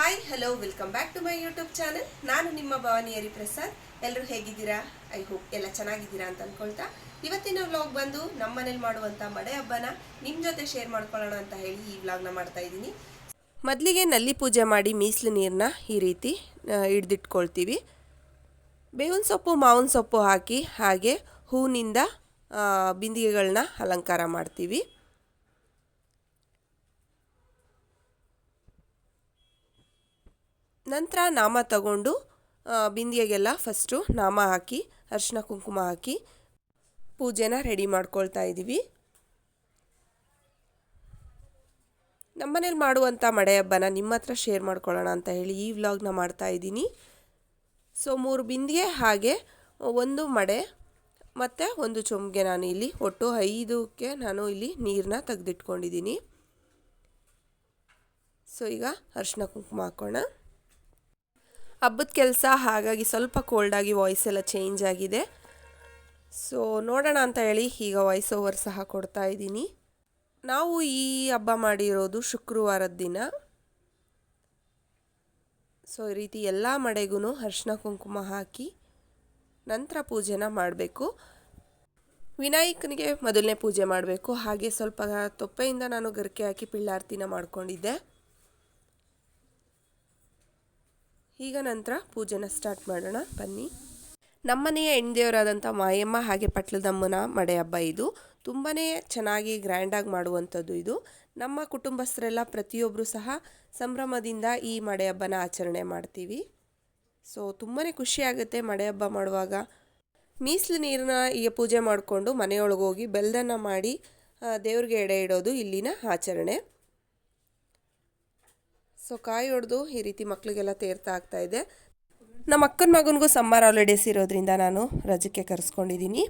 Hi hello welcome back to my YouTube channel ನಾನು ನಿಮ್ಮ ಭವಾನಿ ಹರಿಪ್ರಸಾದ್ ಎಲ್ಲರೂ ಹೇಗಿದ್ದೀರಾ? ಐ ಹೋಪ್ ಎಲ್ಲ ಚೆನ್ನಾಗಿದ್ದೀರಾ ಅಂತ ಅನ್ಕೊಳ್ತಾ. ಇವತ್ತಿನ ವ್ಲಾಗ್ ಬಂದು ನಮ್ಮ ಮನೇಲಿ ಮಾಡುವಂಥ ಮಡೆ ಹಬ್ಬನ ನಿಮ್ಮ ಜೊತೆ ಶೇರ್ ಮಾಡ್ಕೊಳ್ಳೋಣ ಅಂತ ಹೇಳಿ ಈ ವ್ಲಾಗ್ನ ಮಾಡ್ತಾ ಇದ್ದೀನಿ. ಮೊದಲಿಗೆ ನಲ್ಲಿ ಪೂಜೆ ಮಾಡಿ ಮೀಸಲು ನೀರನ್ನ ಈ ರೀತಿ ಹಿಡ್ದಿಟ್ಕೊಳ್ತೀವಿ. ಬೇವಿನ ಸೊಪ್ಪು, ಮಾವಿನ ಸೊಪ್ಪು ಹಾಕಿ ಹಾಗೆ ಹೂವಿನಿಂದ ಬಿಂದಿಗೆಗಳನ್ನ ಅಲಂಕಾರ ಮಾಡ್ತೀವಿ. ನಂತರ ನಾಮ ತಗೊಂಡು ಬಿಂದಿಯಾಗೆಲ್ಲ ಫಸ್ಟು ನಾಮ ಹಾಕಿ ಅರಿಶಿನ ಕುಂಕುಮ ಹಾಕಿ, ಪೂಜೆನ ರೆಡಿ ಮಾಡ್ಕೊಳ್ತಾ ಇದ್ದೀವಿ ನಮ್ಮನೇಲಿ ಮಾಡುವಂಥ ಮಡೆ ಹಬ್ಬನ ನಿಮ್ಮ ಹತ್ರ ಶೇರ್ ಮಾಡ್ಕೊಳ್ಳೋಣ ಅಂತ ಹೇಳಿ ಈ ವ್ಲಾಗ್ನ ಮಾಡ್ತಾ ಇದ್ದೀನಿ. ಸೊ ಮೂರು ಬಿಂದಿಗೆ ಹಾಗೆ ಒಂದು ಮಡೆ, ಮತ್ತು ಒಂದು ಚೊಂಬಿಗೆ ನಾನು ಇಲ್ಲಿ ಒಟ್ಟು ಐದಕ್ಕೆ ನಾನು ಇಲ್ಲಿ ನೀರನ್ನ ತೆಗೆದಿಟ್ಕೊಂಡಿದ್ದೀನಿ. ಸೊ ಈಗ ಅರಿಶಿನ ಕುಂಕುಮ ಹಾಕೋಣ. ಹಬ್ಬದ ಕೆಲಸ ಹಾಗಾಗಿ ಸ್ವಲ್ಪ ಕೋಲ್ಡಾಗಿ ವಾಯ್ಸ್ ಎಲ್ಲ ಚೇಂಜ್ ಆಗಿದೆ. ಸೊ ನೋಡೋಣ ಅಂತ ಹೇಳಿ ಈಗ ವಾಯ್ಸ್ ಓವರ್ ಸಹ ಕೊಡ್ತಾ ಇದ್ದೀನಿ. ನಾವು ಈ ಹಬ್ಬ ಮಾಡಿರೋದು ಶುಕ್ರವಾರದ ದಿನ. ಸೊ ಈ ರೀತಿ ಎಲ್ಲ ಮಡೆಗೂ ಅರ್ಶಿನ ಕುಂಕುಮ ಹಾಕಿ ನಂತರ ಪೂಜೆನ ಮಾಡಬೇಕು. ವಿನಾಯಕನಿಗೆ ಮೊದಲನೇ ಪೂಜೆ ಮಾಡಬೇಕು. ಹಾಗೆ ಸ್ವಲ್ಪ ತೊಪ್ಪೆಯಿಂದ ನಾನು ಗರಿಕೆ ಹಾಕಿ ಪಿಳ್ಳಾರ್ತಿನ ಮಾಡ್ಕೊಂಡಿದ್ದೆ. ಈಗ ನಂತರ ಪೂಜೆನ ಸ್ಟಾರ್ಟ್ ಮಾಡೋಣ. ಬನ್ನಿ. ನಮ್ಮನೆಯ ಹೆಣ್ದೇವರಾದಂಥ ಮಾಯಮ್ಮ ಹಾಗೆ ಪಟ್ಲದಮ್ಮನ ಮಡೆ ಹಬ್ಬ ಇದು. ತುಂಬಾ ಚೆನ್ನಾಗಿ ಗ್ರ್ಯಾಂಡಾಗಿ ಮಾಡುವಂಥದ್ದು ಇದು. ನಮ್ಮ ಕುಟುಂಬಸ್ಥರೆಲ್ಲ ಪ್ರತಿಯೊಬ್ಬರು ಸಹ ಸಂಭ್ರಮದಿಂದ ಈ ಮಡೆ ಹಬ್ಬನ ಆಚರಣೆ ಮಾಡ್ತೀವಿ. ಸೊ ತುಂಬಾ ಖುಷಿಯಾಗುತ್ತೆ ಮಡೆ ಹಬ್ಬ ಮಾಡುವಾಗ. ಮೀಸಲು ನೀರನ್ನ ಈಗ ಪೂಜೆ ಮಾಡಿಕೊಂಡು ಮನೆಯೊಳಗೋಗಿ ಬೆಲ್ಲದನ್ನು ಮಾಡಿ ದೇವ್ರಿಗೆ ಎಡೆ ಇಡೋದು ಇಲ್ಲಿನ ಆಚರಣೆ. ಸೊ ಕಾಯಿ ಹೊಡೆದು ಈ ರೀತಿ ಮಕ್ಕಳಿಗೆಲ್ಲ ತೇರ್ತಾ ಆಗ್ತಾ ಇದೆ. ನಮ್ಮ ಅಕ್ಕನ ಮಗನಿಗೂ ಸಮ್ಮರ್ ಹಾಲಿಡೇಸ್ ಇರೋದ್ರಿಂದ ನಾನು ರಜಕ್ಕೆ ಕರೆಸ್ಕೊಂಡಿದ್ದೀನಿ.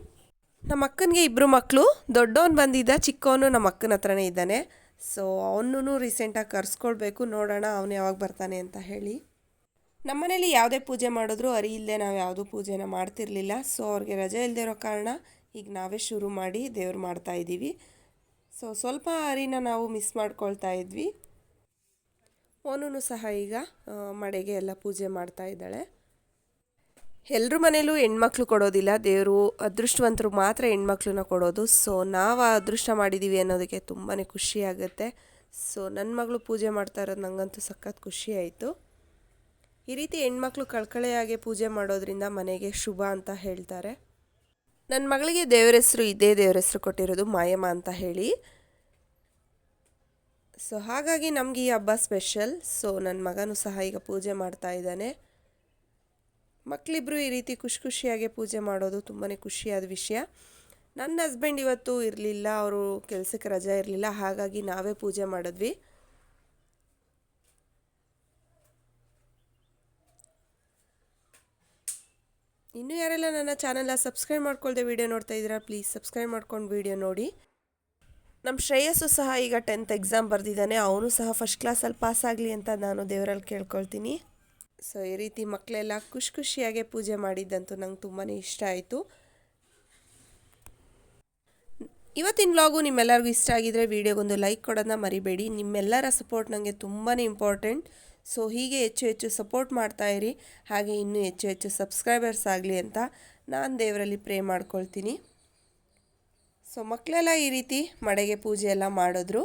ನಮ್ಮ ಅಕ್ಕನಿಗೆ ಇಬ್ಬರು ಮಕ್ಕಳು ದೊಡ್ಡವನು ಬಂದಿದ್ದ, ಚಿಕ್ಕವನು ನಮ್ಮ ಅಕ್ಕನ ಹತ್ರನೇ ಇದ್ದಾನೆ. ಸೊ ಅವನೂ ರೀಸೆಂಟಾಗಿ ಕರೆಸ್ಕೊಳ್ಬೇಕು, ನೋಡೋಣ ಅವನು ಯಾವಾಗ ಬರ್ತಾನೆ ಅಂತ ಹೇಳಿ. ನಮ್ಮನೇಲಿ ಯಾವುದೇ ಪೂಜೆ ಮಾಡಿದ್ರು ಅರಿ ಇಲ್ಲದೆ ನಾವು ಯಾವುದೂ ಪೂಜೆನ ಮಾಡ್ತಿರ್ಲಿಲ್ಲ. ಸೊ ಅವ್ರಿಗೆ ರಜೆ ಇಲ್ಲದೆ ಇರೋ ಕಾರಣ ಈಗ ನಾವೇ ಶುರು ಮಾಡಿ ದೇವ್ರು ಮಾಡ್ತಾ ಇದ್ದೀವಿ ಸೊ ಸ್ವಲ್ಪ ಅರಿನ ನಾವು ಮಿಸ್ ಮಾಡ್ಕೊಳ್ತಾ ಇದ್ವಿ. ಓನೂ ಸಹ ಈಗ ಮಡೆಗೆ ಎಲ್ಲ ಪೂಜೆ ಮಾಡ್ತಾ ಇದ್ದಾಳೆ. ಎಲ್ಲರ ಮನೇಲೂ ಹೆಣ್ಮಕ್ಳು ಕೊಡೋದಿಲ್ಲ, ದೇವರು ಅದೃಷ್ಟವಂತರು ಮಾತ್ರ ಹೆಣ್ಮಕ್ಳನ್ನ ಕೊಡೋದು. ಸೊ ನಾವು ಅದೃಷ್ಟ ಮಾಡಿದ್ದೀವಿ ಅನ್ನೋದಕ್ಕೆ ತುಂಬಾ ಖುಷಿ ಆಗುತ್ತೆ. ಸೊ ನನ್ನ ಮಗಳು ಪೂಜೆ ಮಾಡ್ತಾ ಇರೋದು ನನಗಂತೂ ಸಖತ್ ಖುಷಿ ಆಯಿತು. ಈ ರೀತಿ ಹೆಣ್ಮಕ್ಳು ಕಳ್ಕಳೆಯಾಗಿ ಪೂಜೆ ಮಾಡೋದ್ರಿಂದ ಮನೆಗೆ ಶುಭ ಅಂತ ಹೇಳ್ತಾರೆ. ನನ್ನ ಮಗಳಿಗೆ ದೇವರ ಹೆಸರು, ಇದೇ ದೇವರ ಹೆಸರು ಕೊಟ್ಟಿರೋದು ಮಾಯಮ್ಮ ಅಂತ ಹೇಳಿ. ಸೊ ಹಾಗಾಗಿ ನಮಗೆ ಈ ಹಬ್ಬ ಸ್ಪೆಷಲ್ ಸೊ ನನ್ನ ಮಗನೂ ಸಹ ಈಗ ಪೂಜೆ ಮಾಡ್ತಾ ಇದ್ದಾನೆ. ಮಕ್ಕಳಿಬ್ಬರು ಈ ರೀತಿ ಖುಷಿ ಖುಷಿಯಾಗಿ ಪೂಜೆ ಮಾಡೋದು ತುಂಬಾ ಖುಷಿಯಾದ ವಿಷಯ. ನನ್ನ ಹಸ್ಬೆಂಡ್ ಇವತ್ತು ಇರಲಿಲ್ಲ, ಅವರು ಕೆಲಸಕ್ಕೆ ರಜೆ ಇರಲಿಲ್ಲ, ಹಾಗಾಗಿ ನಾವೇ ಪೂಜೆ ಮಾಡಿದ್ವಿ. ಇನ್ನೂ ಯಾರೆಲ್ಲ ನನ್ನ ಚಾನಲ್ನ ಸಬ್ಸ್ಕ್ರೈಬ್ ಮಾಡ್ಕೊಳ್ದೆ ವಿಡಿಯೋ ನೋಡ್ತಾ ಇದ್ದೀರಾ ಪ್ಲೀಸ್ ಸಬ್ಸ್ಕ್ರೈಬ್ ಮಾಡ್ಕೊಂಡು ವೀಡಿಯೋ ನೋಡಿ. ನಮ್ಮ ಶ್ರೇಯಸ್ಸು ಸಹ ಈಗ ಟೆಂತ್ ಎಕ್ಸಾಮ್ ಬರೆದಿದ್ದಾನೆ, ಅವನು ಸಹ ಫಸ್ಟ್ ಕ್ಲಾಸಲ್ಲಿ ಪಾಸ್ ಆಗಲಿ ಅಂತ ನಾನು ದೇವರಲ್ಲಿ ಕೇಳ್ಕೊಳ್ತೀನಿ. ಸೊ ಈ ರೀತಿ ಮಕ್ಕಳೆಲ್ಲ ಖುಷಿ ಖುಷಿಯಾಗಿ ಪೂಜೆ ಮಾಡಿದ್ದಂತೂ ನಂಗೆ ತುಂಬಾ ಇಷ್ಟ ಆಯಿತು. ಇವತ್ತಿನ ವ್ಲಾಗು ನಿಮ್ಮೆಲ್ಲರಿಗೂ ಇಷ್ಟ ಆಗಿದ್ರೆ ವಿಡಿಯೋಗೊಂದು ಲೈಕ್ ಕೊಡೋದನ್ನ ಮರಿಬೇಡಿ. ನಿಮ್ಮೆಲ್ಲರ ಸಪೋರ್ಟ್ ನನಗೆ ತುಂಬಾ ಇಂಪಾರ್ಟೆಂಟ್ ಸೊ ಹೀಗೆ ಹೆಚ್ಚು ಹೆಚ್ಚು ಸಪೋರ್ಟ್ ಮಾಡ್ತಾ ಇರಿ. ಹಾಗೆ ಇನ್ನೂ ಹೆಚ್ಚು ಹೆಚ್ಚು ಸಬ್ಸ್ಕ್ರೈಬರ್ಸ್ ಆಗಲಿ ಅಂತ ನಾನು ದೇವರಲ್ಲಿ ಪ್ರೇ ಮಾಡ್ಕೊಳ್ತೀನಿ. ಸೊ ಮಕ್ಕಳೆಲ್ಲ ಈ ರೀತಿ ಮಡೆಗೆ ಪೂಜೆ ಎಲ್ಲ ಮಾಡಿದ್ರು.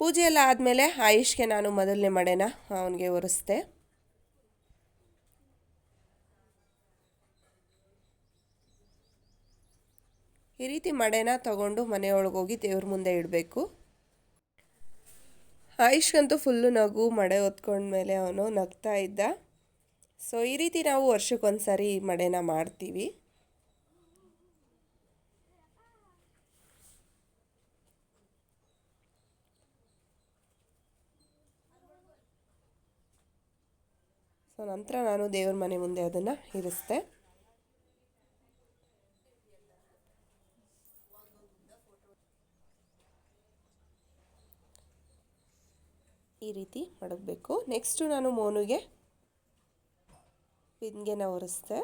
ಪೂಜೆ ಎಲ್ಲ ಆದಮೇಲೆ ಆಯುಷ್ಗೆ ನಾನು ಮೊದಲನೇ ಮಡೆನ ಅವನಿಗೆ ಒರೆಸ್ದೆ ಈ ರೀತಿ ಮಡೆನ ತಗೊಂಡು ಮನೆಯೊಳಗೋಗಿ ದೇವ್ರ ಮುಂದೆ ಇಡಬೇಕು. ಆಯುಷ್ಗಂತೂ ಫುಲ್ಲು ನಗು, ಮಡೆ ಹೊತ್ಕೊಂಡ್ಮೇಲೆ ಅವನು ನಗ್ತಾ ಇದ್ದ. ಸೊ ಈ ರೀತಿ ನಾವು ವರ್ಷಕ್ಕೊಂದು ಸಾರಿ ಮಡೆನ ಮಾಡ್ತೀವಿ. ಸೊ ನಂತರ ನಾನು ದೇವ್ರ ಮನೆ ಮುಂದೆ ಅದನ್ನು ಇರಿಸ್ದೆ. ಈ ರೀತಿ ಮಡಗಬೇಕು. ನೆಕ್ಸ್ಟು ನಾನು ಮೋನುಗೆ ಬಿಂದಿಗೆನ ಒರೆಸ್ದೆ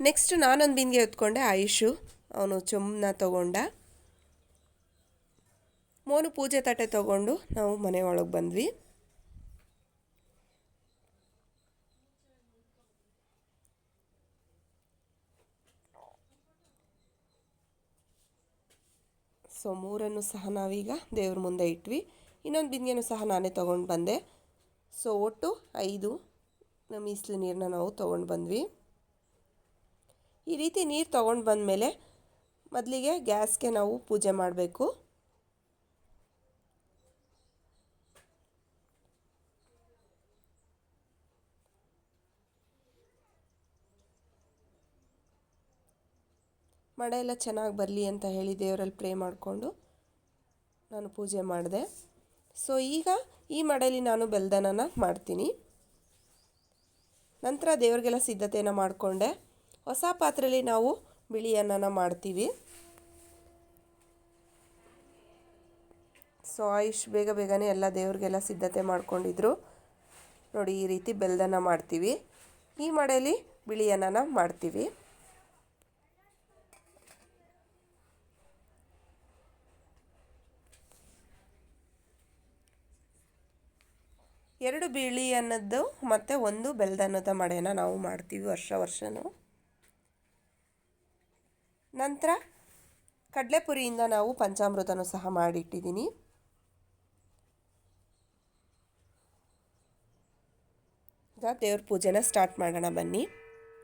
ನೆಕ್ಸ್ಟ್ ನಾನೊಂದು ಬಿಂದಿಗೆ ಹೊತ್ಕೊಂಡೆ. ಆಯುಷು, ಅವನು ಚೊಂಬನ್ನ ತಗೊಂಡ. ಮೋನು ಪೂಜೆ ತಟ್ಟೆ ತಗೊಂಡು ನಾವು ಮನೆ ಒಳಗೆ ಬಂದ್ವಿ. ಸೊ ಮೂರನ್ನು ಸಹ ನಾವೀಗ ದೇವ್ರ ಮುಂದೆ ಇಟ್ವಿ. ಇನ್ನೊಂದು ಬಿಂದಿಗೆನೂ ಸಹ ನಾನೇ ತೊಗೊಂಡು ಬಂದೆ. ಸೊ ಒಟ್ಟು ಐದು ಮೀಸಲು ನೀರನ್ನ ನಾವು ತೊಗೊಂಡು ಬಂದ್ವಿ. ಈ ರೀತಿ ನೀರು ತೊಗೊಂಡು ಬಂದಮೇಲೆ ಮೊದಲಿಗೆ ಗ್ಯಾಸ್ಗೆ ನಾವು ಪೂಜೆ ಮಾಡಬೇಕು. ಮಳೆ ಎಲ್ಲ ಚೆನ್ನಾಗಿ ಬರಲಿ ಅಂತ ಹೇಳಿ ದೇವರಲ್ಲಿ ಪ್ರೇ ಮಾಡಿಕೊಂಡು ನಾನು ಪೂಜೆ ಮಾಡಿದೆ. ಸೊ ಈಗ ಈ ಮಡೇಲಿ ನಾನು ಬೆಲ್ದನನ ಮಾಡ್ತೀನಿ. ನಂತರ ದೇವರಿಗೆಲ್ಲ ಸಿದ್ಧತೆಯನ್ನು ಮಾಡಿಕೊಂಡೆ. ಹೊಸ ಪಾತ್ರೆಯಲ್ಲಿ ನಾವು ಬಿಳಿ ಅನ್ನನ ಮಾಡ್ತೀವಿ. ಸೊ, ಆಯುಷ್ ಬೇಗ ಬೇಗನೆ ಎಲ್ಲ ದೇವ್ರಿಗೆಲ್ಲ ಸಿದ್ಧತೆ ಮಾಡ್ಕೊಂಡಿದ್ರು. ನೋಡಿ, ಈ ರೀತಿ ಬೆಲ್ದನ್ನ ಮಾಡ್ತೀವಿ. ಈ ಮಡೆಯಲ್ಲಿ ಬಿಳಿ ಅನ್ನನ ಮಾಡ್ತೀವಿ. ಎರಡು ಬಿಳಿ ಅನ್ನದ್ದು ಮತ್ತು ಒಂದು ಬೆಲ್ದನ್ನದ ಮಡೆನ ನಾವು ಮಾಡ್ತೀವಿ ವರ್ಷ ವರ್ಷವೂ ನಂತರ ಕಡಲೆಪುರಿಯಿಂದ ನಾವು ಪಂಚಾಮೃತನೂ ಸಹ ಮಾಡಿಟ್ಟಿದ್ದೀನಿ. ಈಗ ದೇವ್ರ ಪೂಜೆನ ಸ್ಟಾರ್ಟ್ ಮಾಡೋಣ ಬನ್ನಿ.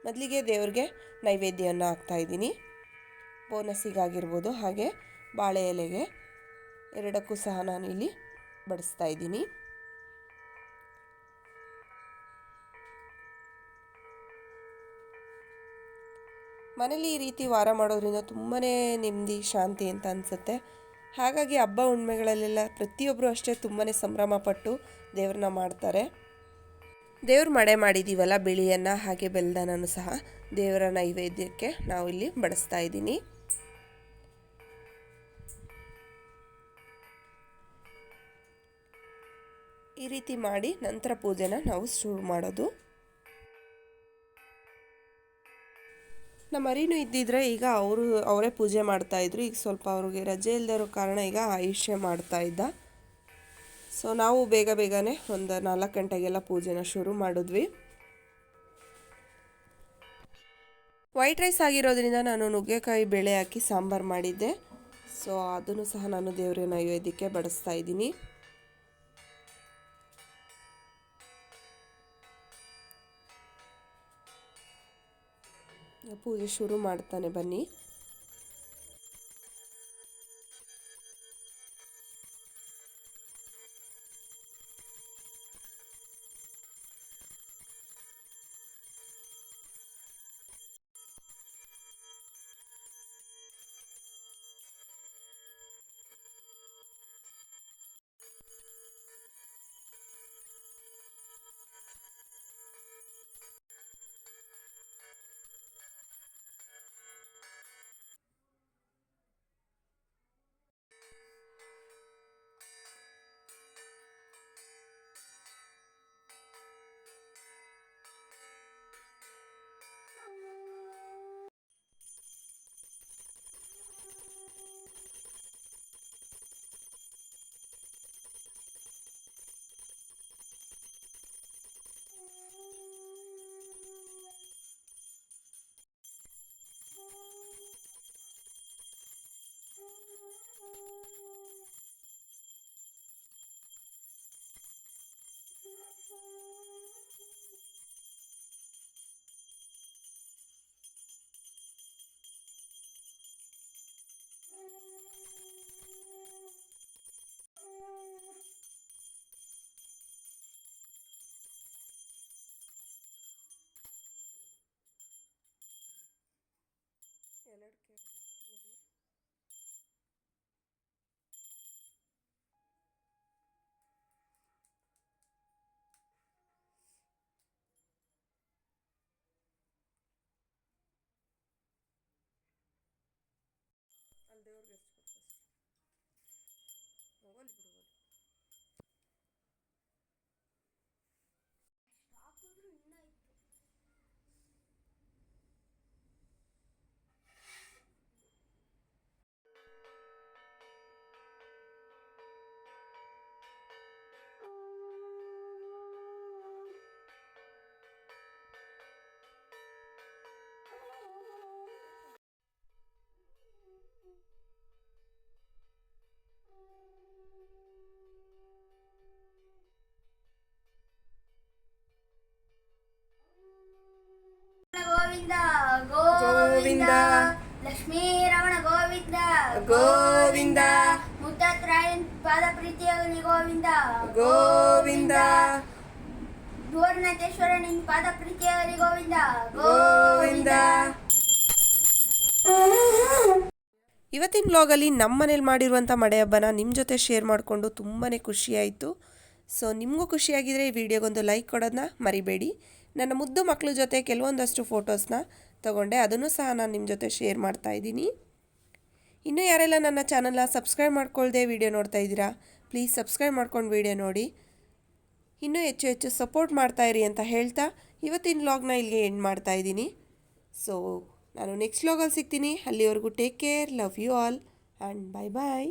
ಮೊದಲಿಗೆ ದೇವ್ರಿಗೆ ನೈವೇದ್ಯವನ್ನು ಹಾಕ್ತಾಯಿದ್ದೀನಿ ಬೋನಸ್ಸಿಗಾಗಿರ್ಬೋದು, ಹಾಗೆ ಬಾಳೆ ಎಲೆಗೆ ಎರಡಕ್ಕೂ ಸಹ ನಾನು ಇಲ್ಲಿ ಬಡಿಸ್ತಾ ಇದ್ದೀನಿ. ಮನೇಲಿ ಈ ರೀತಿ ವಾರ ಮಾಡೋದ್ರಿಂದ ತುಂಬಾ ನೆಮ್ಮದಿ, ಶಾಂತಿ ಅಂತ ಅನಿಸುತ್ತೆ. ಹಾಗಾಗಿ ಹಬ್ಬ ಹುಣ್ಮೆಗಳಲ್ಲೆಲ್ಲ ಪ್ರತಿಯೊಬ್ಬರು ಅಷ್ಟೇ ತುಂಬಾ ಸಂಭ್ರಮ ಪಟ್ಟು ದೇವ್ರನ್ನ ಮಾಡ್ತಾರೆ. ದೇವ್ರು ಮಡೆ ಮಾಡಿದ್ದೀವಲ್ಲ ಬಿಳಿಯನ್ನು, ಹಾಗೆ ಬೆಲ್ದನೂ ಸಹ ದೇವರ ನೈವೇದ್ಯಕ್ಕೆ ನಾವು ಇಲ್ಲಿ ಬಡಿಸ್ತಾ ಇದ್ದೀನಿ. ಈ ರೀತಿ ಮಾಡಿ ನಂತರ ಪೂಜೆನ ನಾವು ಶುರು ಮಾಡೋದು. ನಮ್ಮ ಮರಿನೂ ಇದ್ದಿದ್ರೆ ಈಗ ಅವರು, ಅವರೇ ಪೂಜೆ ಮಾಡ್ತಾಯಿದ್ರು ಈಗ ಸ್ವಲ್ಪ ಅವ್ರಿಗೆ ರಜೆ ಇಲ್ಲದಿರೋ ಕಾರಣ ಈಗ ಆಯುಷ್ಯ ಮಾಡ್ತಾ ಇದ್ದ. ಸೊ ನಾವು ಬೇಗ ಬೇಗನೆ ಒಂದು ನಾಲ್ಕು ಗಂಟೆಗೆಲ್ಲ ಪೂಜೆನ ಶುರು ಮಾಡಿದ್ವಿ. ವೈಟ್ ರೈಸ್ ಆಗಿರೋದ್ರಿಂದ ನಾನು ನುಗ್ಗೆಕಾಯಿ ಬೇಳೆ ಹಾಕಿ ಸಾಂಬಾರು ಮಾಡಿದ್ದೆ. ಸೊ ಅದನ್ನು ಸಹ ನಾನು ದೇವರ ನೈವೇದ್ಯಕ್ಕೆ ಬಡಿಸ್ತಾ ಇದ್ದೀನಿ. ಪೂಜೆ ಶುರು ಮಾಡ್ತಾನೆ ಬನ್ನಿ. ಲಕ್ಷ್ಮೀ ರಮಣ ಗೋವಿಂದ. ಗೋವಿಂದ ಮುತ್ತಾತ್ರಾಯನ್ ಪಾದ ಪ್ರೀತಿಯಾಗಲಿ ಗೋವಿಂದ. ಗೋವಿಂದ. ಧೂರ್ಣತೇಶ್ವರ ನಿನ್ ಪಾದ ಪ್ರೀತಿಯಾಗಲಿ ಗೋವಿಂದ. ಗೋವಿಂದ. ಇವತ್ತಿನ ಬ್ಲಾಗಲ್ಲಿ ನಮ್ಮ ಮನೇಲಿ ಮಾಡಿರುವಂಥ ಮಳೆ ಹಬ್ಬನ ನಿಮ್ಮ ಜೊತೆ ಶೇರ್ ಮಾಡಿಕೊಂಡು ತುಂಬಾ ಖುಷಿಯಾಯಿತು. ಸೊ ನಿಮಗೂ ಖುಷಿಯಾಗಿದ್ದರೆ ಈ ವಿಡಿಯೋಗೊಂದು ಲೈಕ್ ಕೊಡೋದನ್ನ ಮರಿಬೇಡಿ. ನನ್ನ ಮುದ್ದು ಮಕ್ಕಳ ಜೊತೆ ಕೆಲವೊಂದಷ್ಟು ಫೋಟೋಸ್ನ ತಗೊಂಡೆ. ಅದನ್ನು ಸಹ ನಾನು ನಿಮ್ಮ ಜೊತೆ ಶೇರ್ ಮಾಡ್ತಾ ಇದ್ದೀನಿ. ಇನ್ನೂ ಯಾರೆಲ್ಲ ನನ್ನ ಚಾನಲ್ನ ಸಬ್ಸ್ಕ್ರೈಬ್ ಮಾಡ್ಕೊಳ್ದೆ ವಿಡಿಯೋ ನೋಡ್ತಾ ಇದ್ದೀರಾ ಪ್ಲೀಸ್ ಸಬ್ಸ್ಕ್ರೈಬ್ ಮಾಡ್ಕೊಂಡು ವೀಡಿಯೋ ನೋಡಿ. ಇನ್ನೂ ಹೆಚ್ಚು ಹೆಚ್ಚು ಸಪೋರ್ಟ್ ಮಾಡ್ತಾ ಇರಿ ಅಂತ ಹೇಳ್ತಾ ಇವತ್ತಿನ ವ್ಲಾಗ್ನ ಇಲ್ಲಿಗೆ ಎಂಡ್ ಮಾಡ್ತಾ ಇದ್ದೀನಿ. ಸೊ ನಾನು ನೆಕ್ಸ್ಟ್ ವ್ಲಾಗಲ್ಲಿ ಸಿಗ್ತೀನಿ. ಅಲ್ಲಿವರೆಗೂ take care love you all and bye bye